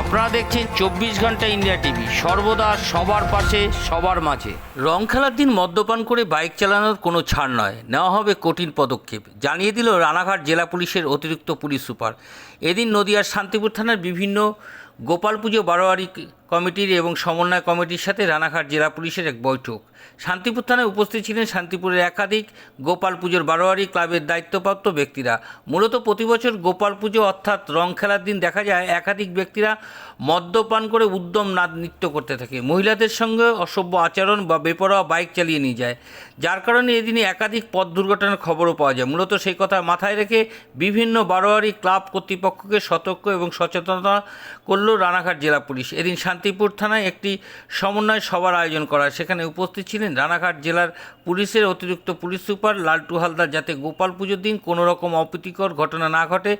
আপনারা দেখছেন চব্বিশ ঘণ্টা ইন্ডিয়া টিভি। সর্বদা সবার পাশে, সবার মাঝে। রং খেলার দিন মদ্যপান করে বাইক চালানোর কোনো ছাড় নয়। নেওয়া হবে কঠিন পদক্ষেপ। জানিয়ে দিল রানাঘাট জেলা পুলিশের অতিরিক্ত পুলিশ সুপার। এদিন নদিয়ার শান্তিপুর থানার বিভিন্ন গোপাল পুজো বারোয়ারি কমিটির এবং সমন্বয় কমিটির সাথে রানাঘাট জেলা পুলিশের এক বৈঠক। শান্তিপুর থানায় উপস্থিত ছিলেন শান্তিপুরের একাধিক গোপাল পুজোর বারোয়ারি ক্লাবের দায়িত্বপ্রাপ্ত ব্যক্তিরা। মূলত প্রতি বছর গোপাল পুজো অর্থাৎ রং খেলার দিন দেখা যায়, একাধিক ব্যক্তিরা মদ্যপান করে উদ্যম নাদ নৃত্য করতে থাকে। মহিলাদের সঙ্গে অসভ্য আচরণ বা বেপরোয়া বাইক চালিয়ে নিয়ে যায়। যার কারণে এদিনে একাধিক পথ দুর্ঘটনার খবরও পাওয়া যায়। মূলত সেই কথা মাথায় রেখে বিভিন্ন বারোয়ারি ক্লাব কর্তৃপক্ষকে সতর্ক এবং সচেতনতা করল রানাঘাট জেলা পুলিশ। এদিন শান্তিপুর থানায় একটি সমন্বয় সভার আয়োজন করা সেখানে উপস্থিত ছিলেন রানাঘাট জেলার পুলিশের অতিরিক্ত পুলিশ সুপার লালটু হালদার, যাতে গোপাল পুজোর দিন কোনো রকম অপ্রীতিকর ঘটনা না ঘটে।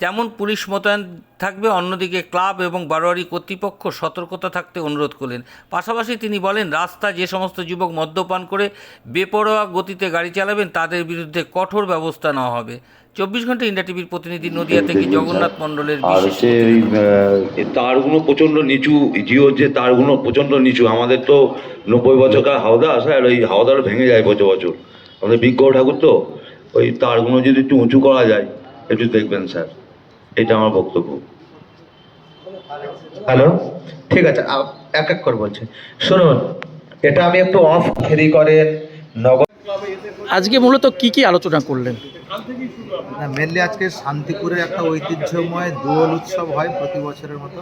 তেমন পুলিশ মোতায়েন থাকবে। অন্যদিকে ক্লাব এবং বারোয়ারি কর্তৃপক্ষ সতর্কতা থাকতে অনুরোধ করলেন। পাশাপাশি তিনি বলেন রাস্তা যে সমস্ত যুবক মদ্যপান করে বেপরোয়া গতিতে গাড়ি চালাবেন তাদের বিরুদ্ধে কঠোর ব্যবস্থা নেওয়া হবে। চব্বিশ ঘণ্টা ইন্ডিয়া টিভির প্রতিনিধি নদিয়া থেকে জগন্নাথ মণ্ডলের আর হচ্ছে তারগুলো প্রচণ্ড নিচু জিও যে তারগুলো প্রচণ্ড নিচু আমাদের তো নব্বই বছরকার হাওদা স্যার ওই হাওদার ভেঙে যায় বছর বছর। আমাদের বিজ্ঞ ঠাকুর তো ওই তারগুলো যদি একটু উঁচু করা যায় একটু দেখবেন স্যার। এটা আমার বক্তব্য। হ্যালো ঠিক আছে এক এক করে বলছি। শুনুন এটা আমি একটু অফ ফেরি করেন নগর আজকে মূলত কি কি আলোচনা করলেন? না মেনলি আজকে শান্তিপুরের একটা ঐতিহ্যময় দোল উৎসব হয় প্রতি বছরের মতো।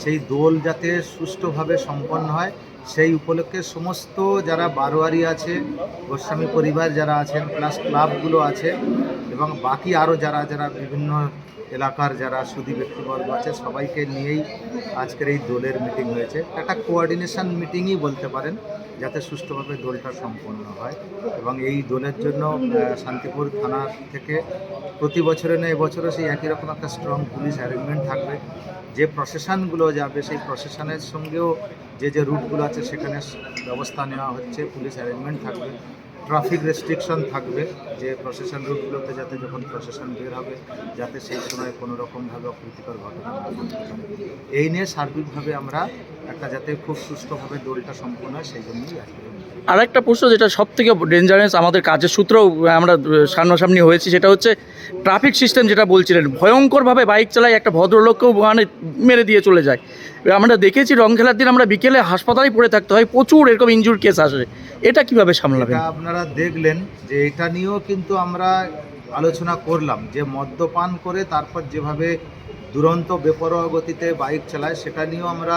সেই দোল যাতে সুষ্ঠুভাবে সম্পন্ন হয় সেই উপলক্ষে সমস্ত যারা বারোয়ারি আছে গোস্বামী পরিবার যারা আছেন প্লাস ক্লাবগুলো আছে এবং বাকি আরও যারা যারা বিভিন্ন এলাকার যারা সুদী ব্যক্তিবর্গ আছে, সবাইকে নিয়েই আজকের এই দোলের মিটিং হয়েছে। একটা কোঅর্ডিনেশন মিটিংই বলতে পারেন, যাতে সুষ্ঠুভাবে দোলটা সম্পন্ন হয়। এবং এই দোলের জন্য শান্তিপুর থানা থেকে প্রতি বছরে না, এবছরও সেই একই রকম একটা স্ট্রং পুলিশ অ্যারেঞ্জমেন্ট থাকবে। যে প্রসেশনগুলো যাবে, সেই প্রসেশনের সঙ্গেও যে যে রুটগুলো আছে, সেখানে ব্যবস্থা নেওয়া হচ্ছে পুলিশ অ্যারেঞ্জমেন্ট থাকবে। ট্রাফিক রেস্ট্রিকশন থাকবে, যে প্রসেশন রুটগুলোতে যাতে যখন প্রসেশন বের হবে, যাতে সেই সময় কোনো রকমভাবে অপ্রীতিকর ঘটনা এই নিয়ে সার্বিকভাবে আমরা একটা যাতে খুব সুষ্ঠুভাবে দোলটা সম্পন্ন হয়, সেই জন্যই আর একটা প্রশ্ন যেটা সব থেকে ডেঞ্জারাস আমাদের কাজের সূত্রেও আমরা সামনাসামনি হয়েছি, সেটা হচ্ছে ট্রাফিক সিস্টেম যেটা বলছিলেন, ভয়ঙ্করভাবে বাইক চালায় একটা ভদ্রলোককেও মানে মেরে দিয়ে চলে যায়। আমরা দেখেছি রং খেলার দিন আমরা বিকেলে হাসপাতালে পড়ে থাকতে হয়, প্রচুর এরকম ইনজুর কেস আসে। এটা কীভাবে সামলাবেন? এটা আপনারা দেখলেন যে এটা নিয়েও কিন্তু আমরা আলোচনা করলাম যে মদ্যপান করে তারপর যেভাবে দুরন্ত বেপরোয়া গতিতে বাইক চালায়, সেটা নিয়েও আমরা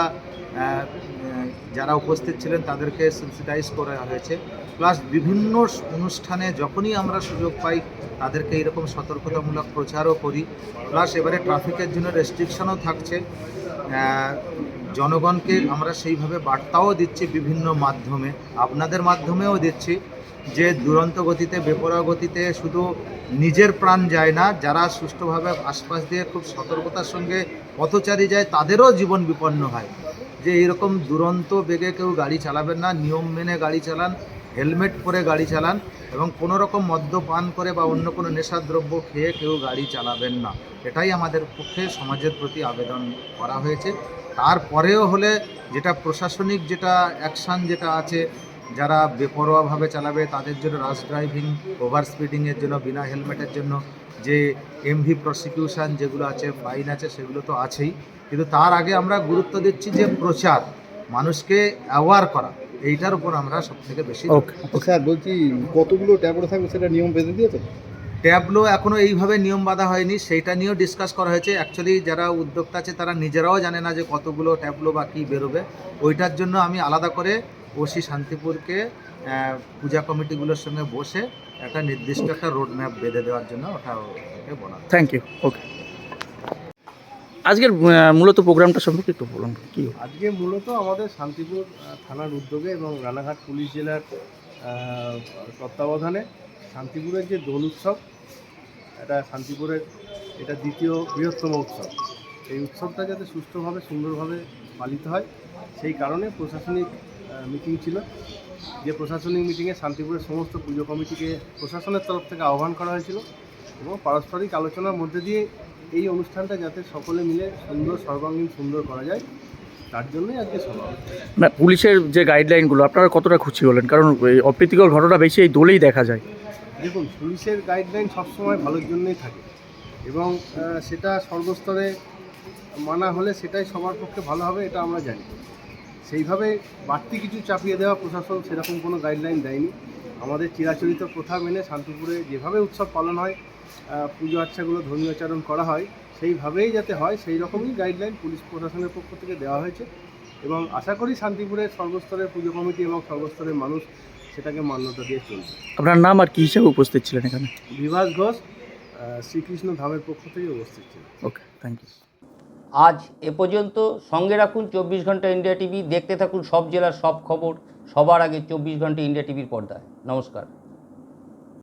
যারা উপস্থিত ছিলেন তাদেরকে সেন্সিটাইজ করা হয়েছে। প্লাস বিভিন্ন অনুষ্ঠানে যখনই আমরা সুযোগ পাই, তাদেরকে এরকম সতর্কতামূলক প্রচারও করি। প্লাস এবারে ট্রাফিকের জন্য রেস্ট্রিকশনও থাকছে। জনগণকে আমরা সেইভাবে বার্তাও দিচ্ছি বিভিন্ন মাধ্যমে। আপনাদের মাধ্যমেও দিচ্ছি যে দুরন্ত গতিতে, বেপরোয়া গতিতে শুধু নিজের প্রাণ যায় না, যারা সুষ্ঠুভাবে আশপাশ দিয়ে খুব সতর্কতার সঙ্গে পথচারী যায়, তাদেরও জীবন বিপন্ন হয়। যে এরকম দুরন্ত বেগে কেউ গাড়ি চালাবেন না, নিয়ম মেনে গাড়ি চালান হেলমেট পরে গাড়ি চালান এবং কোনো রকম মদ্যপান করে বা অন্য কোনো নেশাদ্রব্য খেয়ে কেউ গাড়ি চালাবেন না। এটাই আমাদের পক্ষে সমাজের প্রতি আবেদন করা হয়েছে। তারপরেও হলে যেটা প্রশাসনিক যেটা অ্যাকশান যেটা আছে, যারা বেপরোয়াভাবে চালাবে তাদের জন্য রাশ ড্রাইভিং, ওভার স্পিডিংয়ের জন্য, বিনা হেলমেটের জন্য যে এমভি প্রসিকিউশন যেগুলো আছে, ফাইন আছে, সেগুলো তো আছেই। কিন্তু তার আগে আমরা গুরুত্ব দিচ্ছি যে প্রচার, মানুষকে অ্যাওয়ার করা। এইটার উপর আমরা সব থেকে বেশি ওকে স্যার বলছি কতগুলো ট্যাবলেট থাকবে? সেটা নিয়ম বেঁধে দিয়েছে? ট্যাবলো এখনও এইভাবে নিয়ম বাঁধা হয়নি। সেইটা নিয়েও ডিসকাস করা হয়েছে। অ্যাকচুয়ালি যারা উদ্যোক্তা আছে তারা নিজেরাও জানে না যে কতগুলো ট্যাবলো বা কী বেরোবে। ওইটার জন্য আমি আলাদা করে ওসি শান্তিপুরকে পূজা কমিটিগুলোর সঙ্গে বসে একটা নির্দিষ্ট একটা রোড ম্যাপ বেঁধে দেওয়ার জন্য ওটা বলা থ্যাংক ইউ ওকে আজকের মূলত প্রোগ্রামটা সম্পর্কে একটু বলুন, কি আজকে মূলত আমাদের শান্তিপুর থানার উদ্যোগে এবং রানাঘাট পুলিশ জেলার তত্ত্বাবধানে শান্তিপুরের যে দোল উৎসব, এটা শান্তিপুরের, এটা দ্বিতীয় বৃহত্তম উৎসব। এই উৎসবটা যাতে সুষ্ঠুভাবে, সুন্দরভাবে পালিত হয়, সেই কারণে প্রশাসনিক মিটিং ছিল। যে প্রশাসনিক মিটিংয়ে শান্তিপুরের সমস্ত পুজো কমিটিকে প্রশাসনের তরফ থেকে আহ্বান করা হয়েছিল এবং পারস্পরিক আলোচনার মধ্যে দিয়ে এই অনুষ্ঠানটা যাতে সকলে মিলে সুন্দর সর্বাঙ্গীন সুন্দর করা যায় তার জন্যই আজকে সভা। না পুলিশের যে গাইডলাইনগুলো আপনারা কতটা খুশি হলেন? কারণ এই অপ্রীতিকর ঘটনা বেশি এই দোলেই দেখা যায়। দেখুন পুলিশের গাইডলাইন সবসময় ভালোর জন্যই থাকে এবং সেটা সর্বস্তরে মানা হলে সেটাই সবার পক্ষে ভালো হবে এটা আমরা জানি। সেইভাবে বাড়তি কিছু চাপিয়ে দেওয়া প্রশাসন সেরকম কোনো গাইডলাইন দেয়নি। আমাদের চিরাচরিত প্রথা মেনে শান্তিপুরে যেভাবে উৎসব পালন হয় পুজো আচ্ছাগুলো ধর্মীয়চারণ করা হয় সেইভাবেই যাতে হয় সেই রকমই গাইডলাইন পুলিশ প্রশাসনের পক্ষ থেকে দেওয়া হয়েছে এবং আশা করি শান্তিপুরের সর্বস্তরের পুজো কমিটি এবং সর্বস্তরের মানুষ সেটাকে মান্যতা দিয়ে চলবে। আপনার নাম আর কি হিসেবে উপস্থিত ছিলেন এখানে? বিভাস ঘোষ শ্রীকৃষ্ণ ধামের পক্ষ থেকে উপস্থিত ছিলেন। ওকে থ্যাংক ইউ আজ এ পর্যন্ত সঙ্গে রাখুন চব্বিশ ঘণ্টা ইন্ডিয়া টিভি দেখতে থাকুন সব জেলার সব খবর সবার আগে চব্বিশ ঘণ্টা ইন্ডিয়া টিভির পর্দায়। নমস্কার।